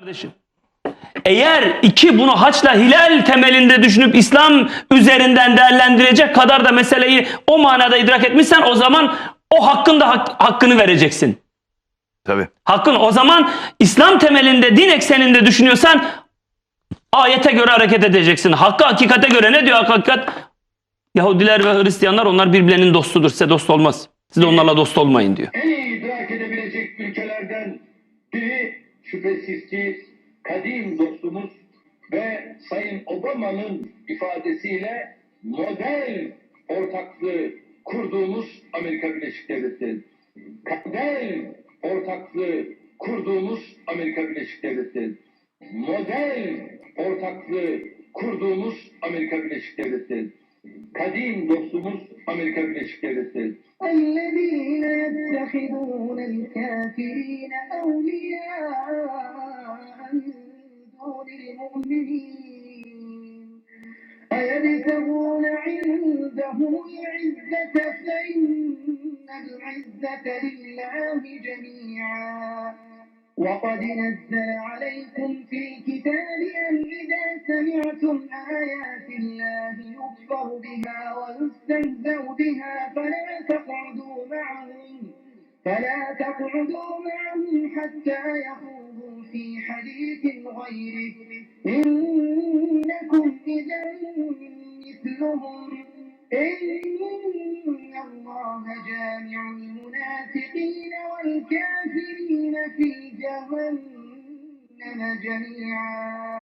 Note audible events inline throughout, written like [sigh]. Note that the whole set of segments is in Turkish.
Kardeşim. Eğer iki bunu haçla hilal temelinde düşünüp İslam üzerinden değerlendirecek kadar da meseleyi o manada idrak etmişsen o zaman o hakkın da hak- hakkını vereceksin. Tabii. Hakkın o zaman İslam temelinde din ekseninde düşünüyorsan ayete göre hareket edeceksin. Hakkı hakikate göre ne diyor hakikat? Yahudiler ve Hristiyanlar onlar birbirlerinin dostudur. Size dost olmaz. Siz de onlarla dost olmayın diyor. en iyi idrak edebilecek ülkelerden biri şüphesiz ki kadim dostumuz ve Sayın Obama'nın ifadesiyle model ortaklığı kurduğumuz Amerika Birleşik Devletleri. Model ortaklığı kurduğumuz Amerika Birleşik Devletleri. Model ortaklığı kurduğumuz Amerika Birleşik Devletleri. Kadim dostumuz Amerika Birleşik Devletleri. الذين يتخذون الكافرين أولياء من دون المؤمنين. أيبتغون عندهم العزة؟ فإن العزة لله جميعا. وقد نزل عليكم في الكتاب أن إذا سمعتم آيات الله يكفر بها ويستهزأ بها فلا تقعدوا معهم فلا تقعدوا معهم حتى يخوضوا في حديث غيره إنكم إذا مثلهم إن الله جامع المنافقين والكافرين في جهنم جميعا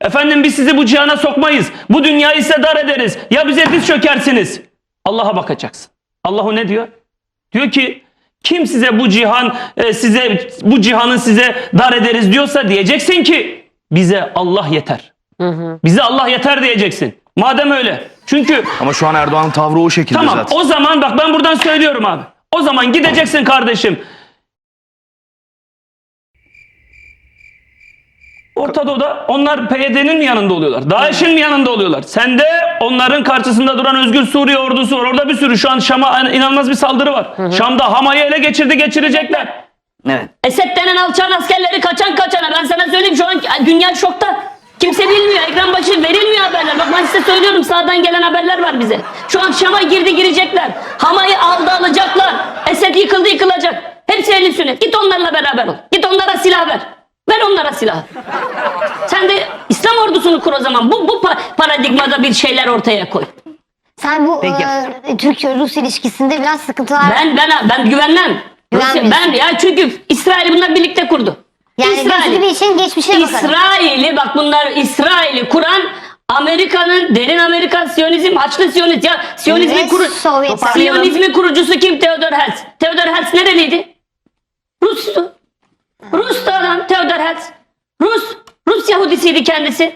Efendim biz sizi bu cihana sokmayız. Bu dünyayı size dar ederiz. Ya bize diz çökersiniz. Allah'a bakacaksın. Allahu ne diyor? Diyor ki kim size bu cihan e, size bu cihanı size dar ederiz diyorsa diyeceksin ki bize Allah yeter. Bize Allah yeter diyeceksin. Madem öyle. Çünkü Ama şu an Erdoğan'ın tavrı o şekilde tamam zaten. o zaman bak ben buradan söylüyorum abi. O zaman gideceksin kardeşim. Orta Doğu'da onlar PYD'nin mi yanında oluyorlar? DAEŞ'in mi yanında oluyorlar? Sen de onların karşısında duran Özgür Suriye ordusu var. Orada bir sürü şu an Şam'a inanılmaz bir saldırı var. Şam'da Hama'yı ele geçirdi geçirecekler. Evet. Esed denen alçağın askerleri kaçan kaçana. Ben sana söyleyeyim şu an dünya şokta. Kimse bilmiyor. Ekran başı verilmiyor haberler. Bak ben size söylüyorum sağdan gelen haberler var bize. Şu an Şam'a girdi girecekler. Hama'yı aldı alacaklar. Esed yıkıldı yıkılacak. Hepsi elin sünnet. Git onlarla beraber ol. Git onlara silah ver. Ver onlara silah. Sen de İslam ordusunu kur o zaman. Bu, bu pa- paradigmada bir şeyler ortaya koy. Sen bu Peki. e, Türkiye-Rus ilişkisinde biraz sıkıntılar Ben ben ben güvenmem. Rusya, Güvenmiyorsun. ben ya çünkü İsrail bunlar birlikte kurdu. Yani İsrail. gizli bir işin geçmişine bakalım. İsrail'i bak bunlar İsrail'i kuran Amerika'nın derin Amerikan Siyonizm, Haçlı Siyonist ya Siyonizmin Ve kuru Sovyet. Siyonizmin kurucusu kim? Theodor Herzl. Theodor Herzl nereliydi? Rus'tu. Rus'tu adam Theodor Herzl. Rus. Rus Yahudisiydi kendisi.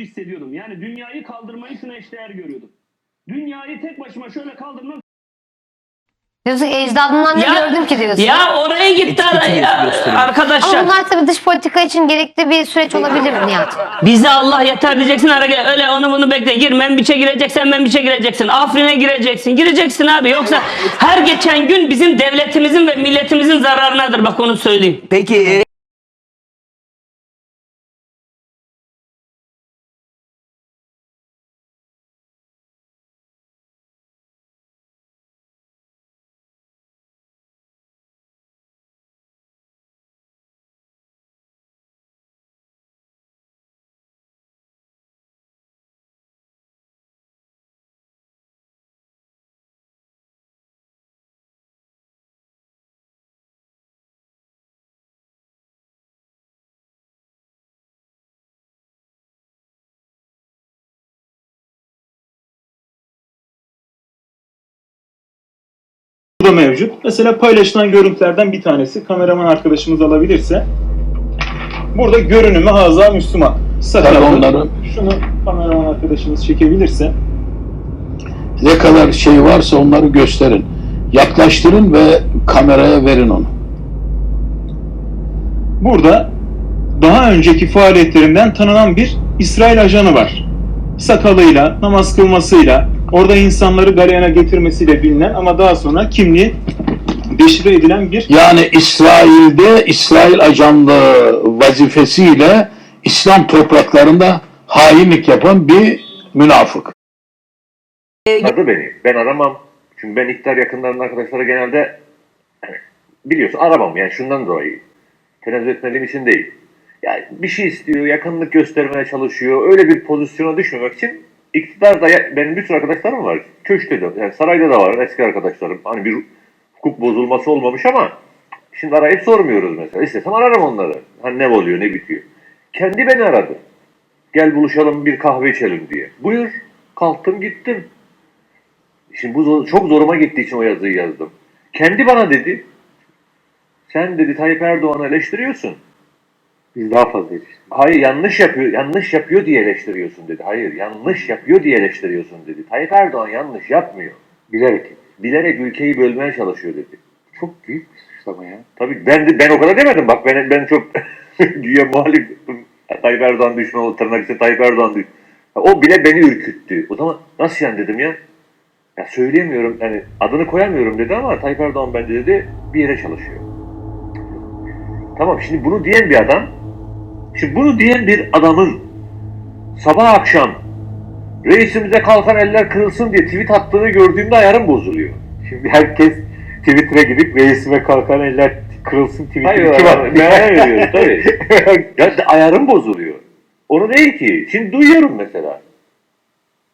gücü hissediyordum. Yani dünyayı kaldırmayı şuna eşdeğer görüyordum. Dünyayı tek başıma şöyle kaldırmam Diyorsun ki ecdadından ne gördüm ki diyorsun. Ya oraya gitti ara ya. Arkadaşlar. Ama bunlar tabii dış politika için gerekli bir süreç olabilir mi Nihat? Bize Allah yeter diyeceksin hareket. Öyle onu bunu bekle. Gir Membiç'e gireceksen Membiç'e gireceksin. Afrin'e gireceksin. Gireceksin abi. Yoksa her geçen gün bizim devletimizin ve milletimizin zararınadır. Bak onu söyleyeyim. Peki e, burada mevcut. Mesela paylaşılan görüntülerden bir tanesi kameraman arkadaşımız alabilirse burada görünümü haza Müslüman. Onları- Şunu kameraman arkadaşımız çekebilirse. Ne kadar şey varsa onları gösterin. Yaklaştırın ve kameraya verin onu. Burada daha önceki faaliyetlerinden tanınan bir İsrail ajanı var. Sakalıyla, namaz kılmasıyla, orada insanları galeyana getirmesiyle bilinen ama daha sonra kimliği deşifre edilen bir Yani İsrail'de İsrail ajanlığı vazifesiyle İslam topraklarında hainlik yapan bir münafık. Aradı beni. Ben aramam. Çünkü ben iktidar yakınlarının arkadaşlara genelde hani, biliyorsun aramam yani şundan dolayı. Tenezzül etmediğim için değil. Yani bir şey istiyor, yakınlık göstermeye çalışıyor. Öyle bir pozisyona düşmemek için iktidar da benim bir sürü arkadaşlarım var. Köşkte de, yani sarayda da var eski arkadaşlarım. Hani bir hukuk bozulması olmamış ama şimdi arayıp sormuyoruz mesela. İstesem ararım onları. Hani ne oluyor, ne bitiyor. Kendi beni aradı. Gel buluşalım bir kahve içelim diye. Buyur. Kalktım gittim. Şimdi bu çok zoruma gittiği için o yazıyı yazdım. Kendi bana dedi. Sen dedi Tayyip Erdoğan'ı eleştiriyorsun. Biz daha fazla Hayır yanlış yapıyor. Yanlış yapıyor diye eleştiriyorsun dedi. Hayır yanlış yapıyor diye eleştiriyorsun dedi. Tayyip Erdoğan yanlış yapmıyor. Bilerek. Bilerek ülkeyi bölmeye çalışıyor dedi. Çok büyük bir suçlama ya. Tabii ben de, ben o kadar demedim. Bak ben ben çok [laughs] güya muhalif Tayyip Erdoğan düşmanı tırnak içinde Tayyip Erdoğan düşmanı. O bile beni ürküttü. O zaman nasıl yani dedim ya. Ya söyleyemiyorum yani adını koyamıyorum dedi ama Tayyip Erdoğan bence dedi bir yere çalışıyor. Tamam şimdi bunu diyen bir adam şimdi bunu diyen bir adamın sabah akşam reisimize kalkan eller kırılsın diye tweet attığını gördüğümde ayarım bozuluyor. Şimdi herkes Twitter'a gidip reisime kalkan eller kırılsın tweet'i Hayır, kim attı? merak ediyorum tabii. [laughs] Ya ayarım bozuluyor. Onu değil ki. Şimdi duyuyorum mesela.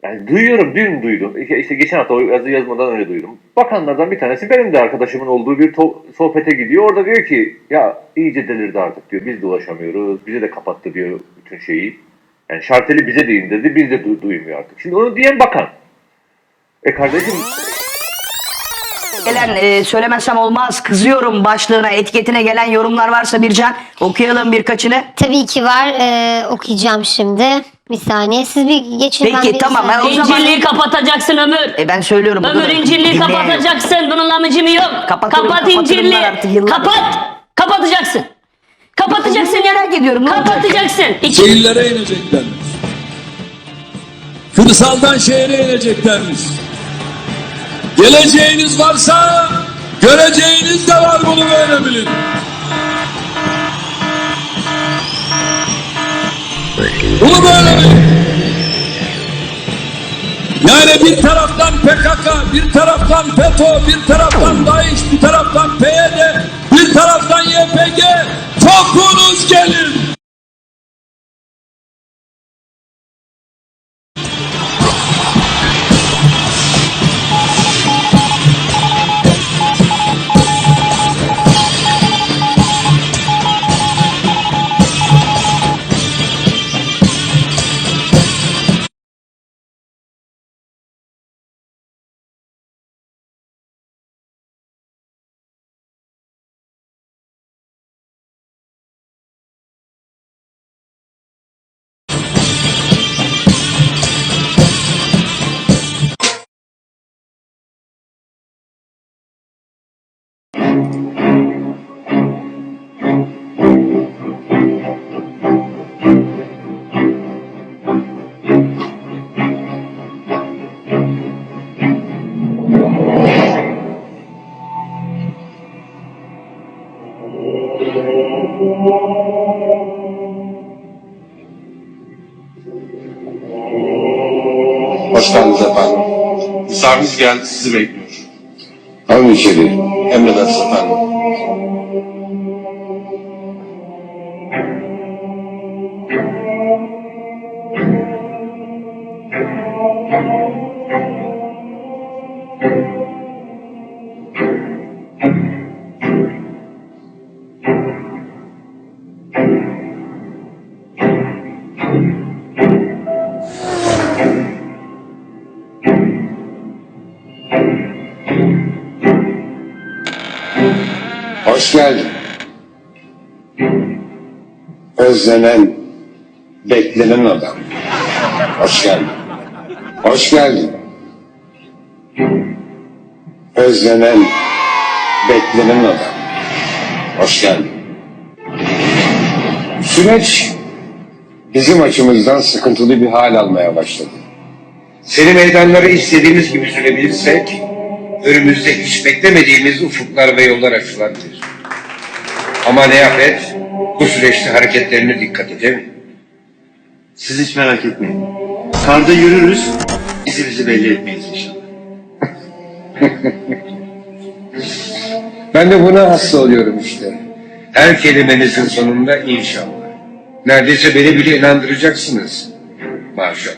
Yani duyuyorum, dün duydum. İşte, işte geçen hafta o yazı yazmadan önce duydum. Bakanlardan bir tanesi benim de arkadaşımın olduğu bir sohbete gidiyor. Orada diyor ki ya iyice delirdi artık diyor. Biz de ulaşamıyoruz. Bize de kapattı diyor bütün şeyi. Yani şarteli bize de indirdi. Biz de du- duymuyor artık. Şimdi onu diyen bakan. E kardeşim gelen e, söylemezsem olmaz kızıyorum başlığına etiketine gelen yorumlar varsa Bircan okuyalım birkaçını. Tabii ki var. Ee, okuyacağım şimdi. Bir saniye. Siz bir geçin. Peki, bir tamam, ben o zaman- İncirliği kapatacaksın Ömür. E ben söylüyorum. Ömür burada. incirliği Dinleyen yok. kapatacaksın. Bunun lamıcımı yok. Kapatıyorum, Kapat kapatırım incirliği. ben artık yıllardır. Kapat. Kapatacaksın. Kapatacaksın merak ediyorum, ne olacak? Kapatacaksın. İki. Şehirlere ineceklermiş. Kırsaldan şehre ineceklermiş. Geleceğiniz varsa göreceğiniz de var bunu böyle bilin. Bunu böyle. Yani bir taraftan PKK, bir taraftan FETÖ, bir taraftan DAEŞ, bir taraftan PYD, bir taraftan YPG. Topunuz gelin. Hoş geldiniz efendim. Misafiriniz geldi sizi bekliyor. Tabii içeri. Emredersiniz efendim. Özlenen, beklenen adam. Hoş geldin. Hoş geldin. Özlenen, beklenen adam. Hoş geldin. Süreç bizim açımızdan sıkıntılı bir hal almaya başladı. Seni meydanları istediğimiz gibi sürebilirsek, önümüzde hiç beklemediğimiz ufuklar ve yollar açılabilir. Ama ne yap et, bu süreçte hareketlerine dikkat mi? Siz hiç merak etmeyin. Karda yürürüz, izimizi belli etmeyiz inşallah. [laughs] Ben de buna hasta oluyorum işte. Her kelimenizin sonunda inşallah. Neredeyse beni bile inandıracaksınız. Maşallah.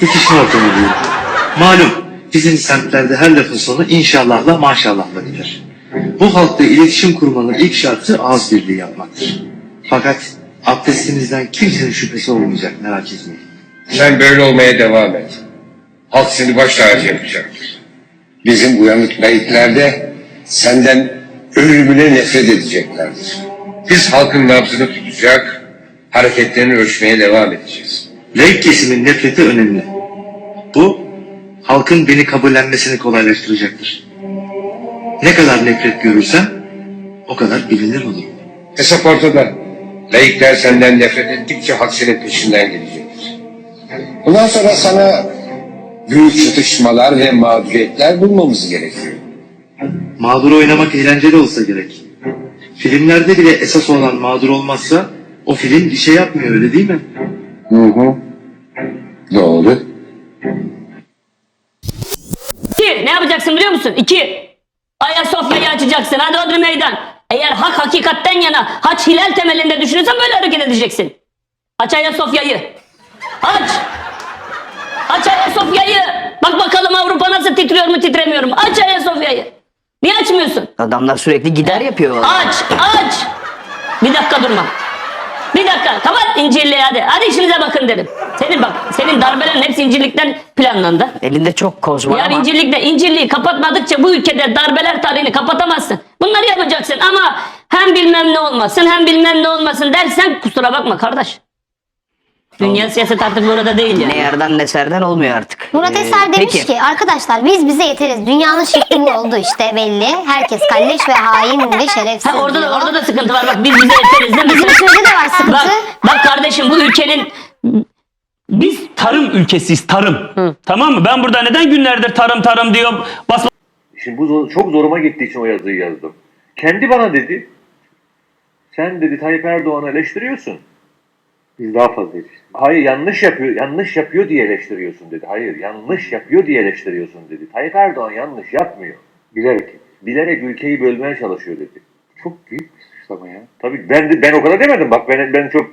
İletişim ortamı diyor. Malum bizim semtlerde her lafın sonu inşallahla maşallahla biter. Bu halkla iletişim kurmanın ilk şartı ağız birliği yapmaktır. Fakat abdestinizden kimsenin şüphesi olmayacak merak etmeyin. Sen böyle olmaya devam et. Halk seni baş tacı yapacaktır. Bizim uyanık layıklerde senden ölümüne nefret edeceklerdir. Biz halkın nabzını tutacak, hareketlerini ölçmeye devam edeceğiz. Laik kesimin nefreti önemli. Bu halkın beni kabullenmesini kolaylaştıracaktır. Ne kadar nefret görürsem o kadar bilinir olur. Hesap ortada. Layıklar senden nefret ettikçe halk senin peşinden gelecektir. Bundan sonra sana büyük çatışmalar ve mağduriyetler bulmamız gerekiyor. Mağdur oynamak eğlenceli olsa gerek. Filmlerde bile esas olan mağdur olmazsa o film bir şey yapmıyor öyle değil mi? Hı hı. Doğru. İki, ne yapacaksın biliyor musun? İki, Ayasofya'yı açacaksın. Hadi Odri meydan. Eğer hak hakikatten yana, haç hilal temelinde düşünürsen böyle hareket edeceksin. Aç Ayasofya'yı. Aç. Aç Ayasofya'yı. Bak bakalım Avrupa nasıl titriyor mu titremiyor mu? Aç Ayasofya'yı. Niye açmıyorsun? Adamlar sürekli gider yapıyor. Aç, aç. Bir dakika durma. Bir dakika kapat İncirliği hadi. Hadi işinize bakın dedim. Senin bak senin darbelerin hepsi İncirlik'ten planlandı. Elinde çok koz var Ya ama. İncirlik'te İncirliği kapatmadıkça bu ülkede darbeler tarihini kapatamazsın. Bunları yapacaksın ama hem bilmem ne olmasın hem bilmem ne olmasın dersen kusura bakma kardeş. Dünya siyaset artık burada değil yani. Ne yerden ne serden olmuyor artık. Murat Ee, Eser demiş peki. ki arkadaşlar biz bize yeteriz. Dünyanın şekli oldu işte belli. Herkes kalleş ve hain ve şerefsiz Ha, orada da diyor. orada da sıkıntı var. Bak biz bize yeteriz değil mi? Bizim ülkede de var sıkıntı. Bak, bak kardeşim bu ülkenin biz Tarım ülkesiyiz tarım. Tamam mı? Ben burada neden günlerdir tarım tarım diyorum. Bas Şimdi bu zor- çok zoruma gittiği için o yazıyı yazdım. Kendi bana dedi. Sen dedi Tayyip Erdoğan'ı eleştiriyorsun. Biz daha fazla eleştiriyoruz. Hayır yanlış yapıyor, yanlış yapıyor diye eleştiriyorsun dedi. Hayır yanlış yapıyor diye eleştiriyorsun dedi. Tayyip Erdoğan yanlış yapmıyor. Bilerek. Bilerek ülkeyi bölmeye çalışıyor dedi. Çok büyük bir suçlama ya. Tabii ben de, ben o kadar demedim. Bak ben ben çok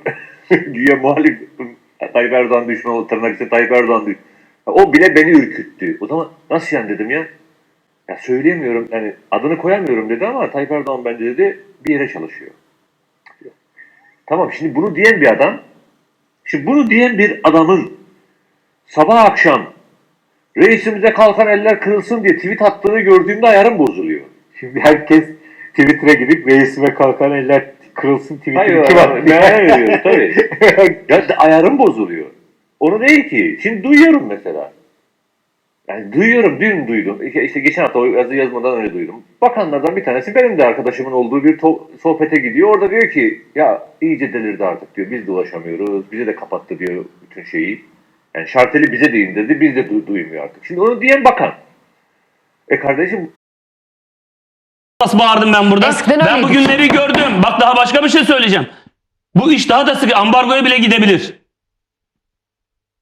[laughs] güya muhalif Tayyip Erdoğan düşmanı tırnak içinde Tayyip Erdoğan düşmanı. O bile beni ürküttü. O zaman nasıl yani dedim ya. Ya söyleyemiyorum yani adını koyamıyorum dedi ama Tayyip Erdoğan bence dedi bir yere çalışıyor. Tamam şimdi bunu diyen bir adam şimdi bunu diyen bir adamın sabah akşam reisimize kalkan eller kırılsın diye tweet attığını gördüğümde ayarım bozuluyor. Şimdi herkes Twitter'a gidip reisime kalkan eller kırılsın tweetini kim hayır, attı? merak ediyorum tabii. [laughs] Ya ayarım bozuluyor. Onu değil ki. Şimdi duyuyorum mesela. Yani duyuyorum, dün duydum. İşte, işte geçen hafta o yazı yazmadan önce duydum. Bakanlardan bir tanesi benim de arkadaşımın olduğu bir to- sohbete gidiyor. Orada diyor ki ya iyice delirdi artık diyor. Biz de ulaşamıyoruz. Bize de kapattı diyor bütün şeyi. Yani şarteli bize de indirdi. Biz de du- duymuyor artık. Şimdi onu diyen bakan. E kardeşim bas bağırdım ben burada. Eskiden ben bu öyleydik. günleri gördüm. Bak daha başka bir şey söyleyeceğim. Bu iş daha da sıkı. Ambargoya bile gidebilir.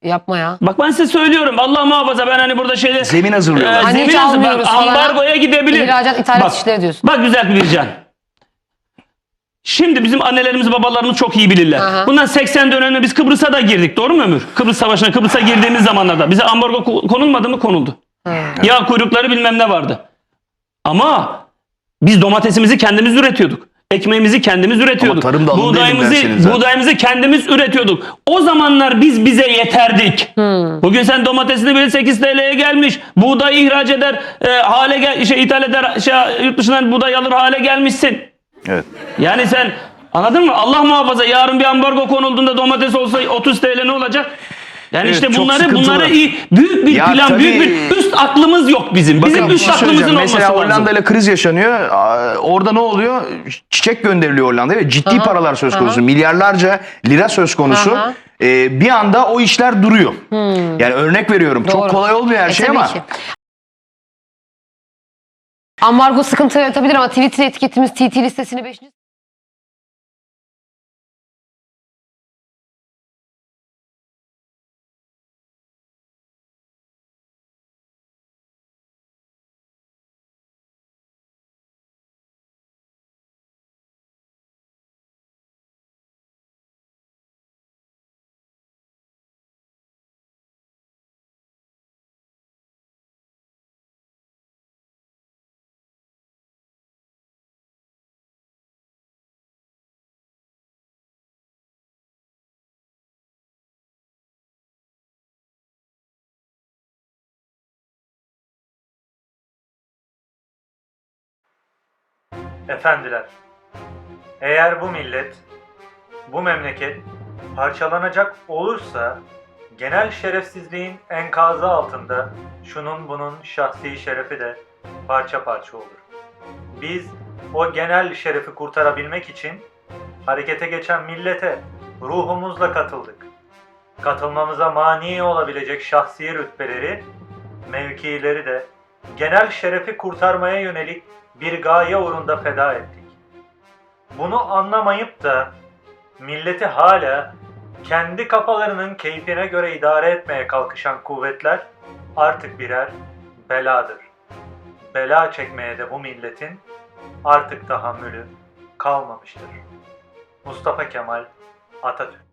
Yapma ya. Bak ben size söylüyorum. Allah muhafaza ben hani burada şeyde... Zemin hazırlıyorlar. Ee, Hani hiç zemin hazır- almıyoruz falan. Ambargoya gidebilir. İhracat, ithalat Bak, işleri diyorsun. Bak güzel bir can. Şimdi bizim annelerimiz babalarımız çok iyi bilirler. Aha. Bundan 80 dönemde biz Kıbrıs'a da girdik doğru mu Ömür? Kıbrıs Savaşı'na Kıbrıs'a girdiğimiz zamanlarda bize ambargo ko- konulmadı mı konuldu. Ya kuyrukları bilmem ne vardı. Ama biz domatesimizi kendimiz üretiyorduk. Ekmeğimizi kendimiz üretiyorduk. Ama alın buğdayımızı, buğdayımızı kendimiz üretiyorduk. O zamanlar biz bize yeterdik. Bugün sen domatesini bile 8 TL'ye gelmiş. Buğdayı ihraç eder, e, hale gel, şey, ithal eder, şey, yurt dışından buğday alır hale gelmişsin. Evet. Yani sen anladın mı? Allah muhafaza yarın bir ambargo konulduğunda domates olsa 30 TL ne olacak? Yani Evet, işte çok bunları sıkıntılı. bunları iyi büyük bir Ya plan, tabii- büyük bir üst aklımız yok bizim. Bakın Bizim bir üst şey aklımızın söyleyeceğim. olması Mesela lazım. Hollanda ile kriz yaşanıyor. Aa, Orada ne oluyor? Çiçek gönderiliyor Hollanda'ya ve ciddi Aha, paralar söz konusu. aha. Milyarlarca lira söz konusu. Aha. Ee, bir anda o işler duruyor. Yani örnek veriyorum. Çok Doğru. kolay olmuyor her E, şey tabii ama. ki. Ambargo sıkıntı yaratabilir ama Twitter etiketimiz TT listesini 5. Efendiler, eğer bu millet, bu memleket parçalanacak olursa genel şerefsizliğin enkazı altında şunun bunun şahsi şerefi de parça parça olur. Biz o genel şerefi kurtarabilmek için harekete geçen millete ruhumuzla katıldık. Katılmamıza mani olabilecek şahsi rütbeleri, mevkileri de genel şerefi kurtarmaya yönelik bir gaye uğrunda feda ettik. Bunu anlamayıp da milleti hala kendi kafalarının keyfine göre idare etmeye kalkışan kuvvetler artık birer beladır. Bela çekmeye de bu milletin artık tahammülü kalmamıştır. Mustafa Kemal Atatürk